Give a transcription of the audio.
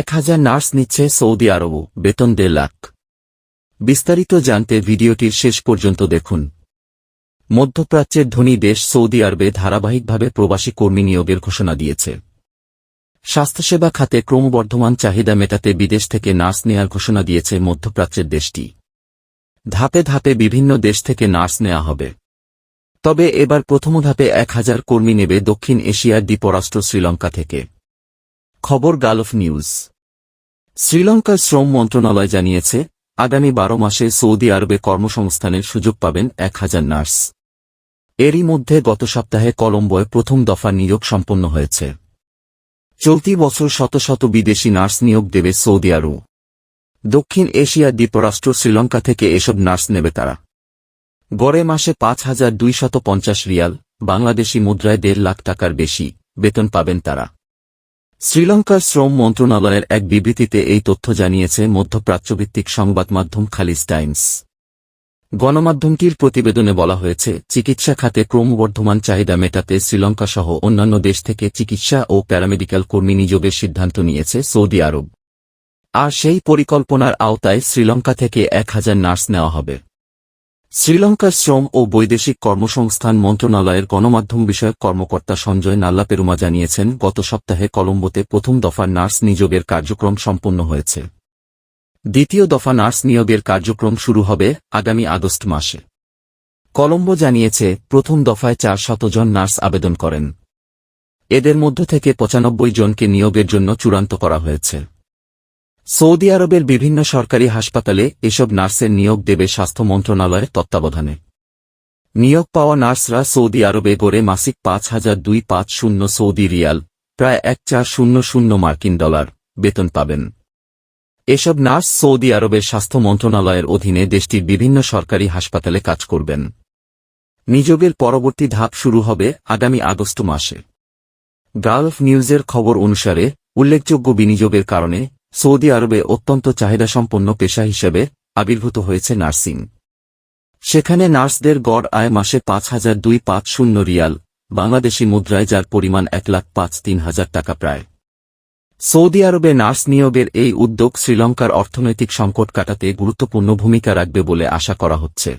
এক হাজার নার্স নিচ্ছে সৌদি আরবও, বেতন দেড় লাখ। বিস্তারিত জানতে ভিডিওটির শেষ পর্যন্ত দেখুন। মধ্যপ্রাচ্যের ধনী দেশ সৌদি আরবে ধারাবাহিকভাবে প্রবাসী কর্মী নিয়োগের ঘোষণা দিয়েছে। স্বাস্থ্যসেবা খাতে ক্রমবর্ধমান চাহিদা মেটাতে বিদেশ থেকে নার্স নেয়ার ঘোষণা দিয়েছে মধ্যপ্রাচ্যের দেশটি। ধাপে ধাপে বিভিন্ন দেশ থেকে নার্স নেওয়া হবে। তবে এবার প্রথম ধাপে এক হাজার কর্মী নেবে দক্ষিণ এশিয়ার দ্বীপরাষ্ট্র শ্রীলঙ্কা থেকে। খবর গালফ নিউজ। শ্রীলঙ্কার শ্রম মন্ত্রণালয় জানিয়েছে, আগামী বারো মাসে সৌদি আরবে কর্মসংস্থানের সুযোগ পাবেন এক হাজার নার্স। এরই মধ্যে গত সপ্তাহে কলম্বোয় প্রথম দফা নিয়োগ সম্পন্ন হয়েছে। চলতি বছর শত শত বিদেশি নার্স নিয়োগ দেবে সৌদি আরব। দক্ষিণ এশিয়া দ্বীপরাষ্ট্র শ্রীলঙ্কা থেকে এসব নার্স নেবে তারা। গড়ে মাসে পাঁচ হাজার দুইশত পঞ্চাশ রিয়াল, বাংলাদেশি মুদ্রায় দেড় লাখ টাকার বেশি বেতন পাবেন তারা। শ্রীলঙ্কার শ্রম মন্ত্রণালয়ের এক বিবৃতিতে এই তথ্য জানিয়েছে মধ্যপ্রাচ্যভিত্তিক সংবাদ মাধ্যম খালিজ টাইমস। গণমাধ্যমটির প্রতিবেদনে বলা হয়েছে, চিকিৎসা খাতে ক্রমবর্ধমান চাহিদা মেটাতে শ্রীলঙ্কা সহ অন্যান্য দেশ থেকে চিকিৎসা ও প্যারামেডিক্যাল কর্মী নিযোগের সিদ্ধান্ত নিয়েছে সৌদি আরব। আর সেই পরিকল্পনার আওতায় শ্রীলঙ্কা থেকে এক হাজার নার্স নেওয়া হবে। শ্রীলঙ্কার শ্রম ও বৈদেশিক কর্মসংস্থান মন্ত্রণালয়ের গণমাধ্যম বিষয়ক কর্মকর্তা সঞ্জয় নাল্লাপেরুমা জানিয়েছেন, গত সপ্তাহে কলম্বোতে প্রথম দফা নার্স নিযোগের কার্যক্রম সম্পন্ন হয়েছে। দ্বিতীয় দফা নার্স নিয়োগের কার্যক্রম শুরু হবে আগামী আগস্ট মাসে। কলম্বো জানিয়েছে, প্রথম দফায় চার শতজন নার্স আবেদন করেন। এদের মধ্য থেকে পঁচানব্বই জনকে নিয়োগের জন্য চূড়ান্ত করা হয়েছে। সৌদি আরবের বিভিন্ন সরকারি হাসপাতালে এসব নার্সের নিয়োগ দেবে স্বাস্থ্য মন্ত্রণালয়ের তত্ত্বাবধানে। নিয়োগ পাওয়া নার্সরা সৌদি আরবে গড়ে মাসিক পাঁচ হাজার দুই পাঁচ শূন্য সৌদি রিয়াল, প্রায় এক চার শূন্য শূন্য মার্কিন ডলার বেতন পাবেন। এসব নার্স সৌদি আরবের স্বাস্থ্য মন্ত্রণালয়ের অধীনে দেশটির বিভিন্ন সরকারি হাসপাতালে কাজ করবেন। নিযোগের পরবর্তী ধাপ শুরু হবে আগামী আগস্ট মাসে। গালফ নিউজের খবর অনুসারে উল্লেখযোগ্য বিনিয়োগের কারণে সৌদি আরবে অত্যন্ত চাহিদাসম্পন্ন পেশা হিসেবে আবির্ভূত হয়েছে নার্সিং। সেখানে নার্সদের গড় আয় মাসে পাঁচ হাজার দুই পাঁচ শূন্য রিয়াল, বাংলাদেশি মুদ্রায় যার পরিমাণ এক লাখ পাঁচ তিন হাজার টাকা প্রায়। সৌদি আরবে নার্স নিয়োগের এই উদ্যোগ শ্রীলঙ্কার অর্থনৈতিক সংকট কাটাতে গুরুত্বপূর্ণ ভূমিকা রাখবে বলে আশা করা হচ্ছে।